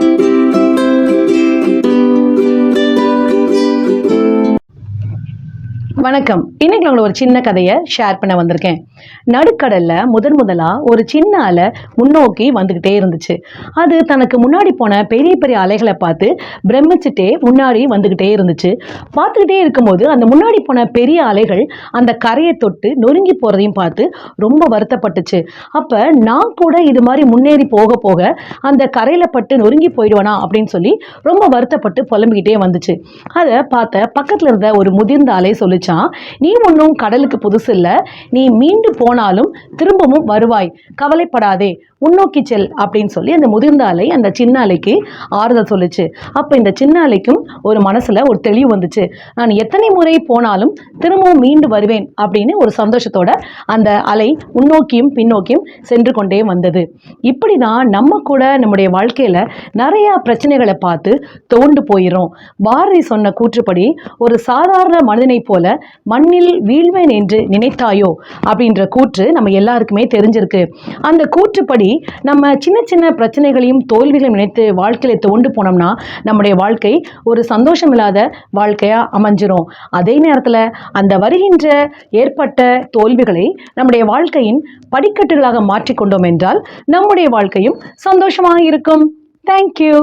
Música வணக்கம். இன்னைக்கு நான் ஒரு சின்ன கதையை ஷேர் பண்ண வந்திருக்கேன். நடுக்கடல்ல முதன் முதலா ஒரு சின்ன அலை முன்னோக்கி வந்துகிட்டே இருந்துச்சு. அது தனக்கு முன்னாடி போன பெரிய பெரிய அலைகளை பார்த்து பிரமிச்சுட்டே முன்னாடி வந்துகிட்டே இருந்துச்சு. பார்த்துக்கிட்டே இருக்கும்போது அந்த முன்னாடி போன பெரிய அலைகள் அந்த கரையை தொட்டு நொறுங்கி போறதையும் பார்த்து ரொம்ப வருத்தப்பட்டுச்சு. அப்ப நான் கூட இது மாதிரி முன்னேறி போக போக அந்த கரையில பட்டு நொறுங்கி போயிடுவேனா அப்படின்னு சொல்லி ரொம்ப வருத்தப்பட்டு புலம்பிக்கிட்டே வந்துச்சு. அதை பார்த்த பக்கத்துல இருந்த ஒரு முதிர்ந்த அலை சொல்லுச்சான் நீ ஒன்றும் கடலுக்கு புதுசு இல்லை. நீ மீண்டு போனாலும் திரும்பவும் வருவாய். கவலைப்படாதே. முன்னோக்கி செல் அப்படின்னு சொல்லி அந்த முதிர்ந்த அலை அந்த சின்ன அலைக்கு ஆறுதல் சொல்லுச்சு. அப்போ இந்த சின்ன அலைக்கும் ஒரு மனசுல ஒரு தெளிவு வந்துச்சு. நான் எத்தனை முறை போனாலும் திரும்பவும் மீண்டு வருவேன் அப்படின்னு ஒரு சந்தோஷத்தோட அந்த அலை முன்னோக்கியும் பின்னோக்கியும் சென்று கொண்டே வந்தது. இப்படி தான் நம்ம கூட நம்முடைய வாழ்க்கையில நிறைய பிரச்சனைகளை பார்த்து தோண்டு போயிடும் பாரதி சொன்ன கூற்றுப்படி ஒரு சாதாரண மனிதனைப் போல மண்ணில் வீழ்வேன் என்று நினைத்தாயோ அப்படின்ற கூற்று நம்ம எல்லாருக்குமே தெரிஞ்சிருக்கு. அந்த கூற்றுப்படி நம்ம சின்ன சின்ன பிரச்சனைகளையும் தோல்விகளையும் நினைத்து வாழ்க்கையில தோண்டு போனோம்னா நம்முடைய வாழ்க்கை ஒரு சந்தோஷம் இல்லாத வாழ்க்கையா அமைஞ்சிரும். அதே நேரத்தில் அந்த வருகின்ற ஏற்பட்ட தோல்விகளை நம்முடைய வாழ்க்கையின் படிக்கட்டுகளாக மாற்றிக்கொண்டோம் என்றால் நம்முடைய வாழ்க்கையும் சந்தோஷமாக இருக்கும். தேங்க்யூ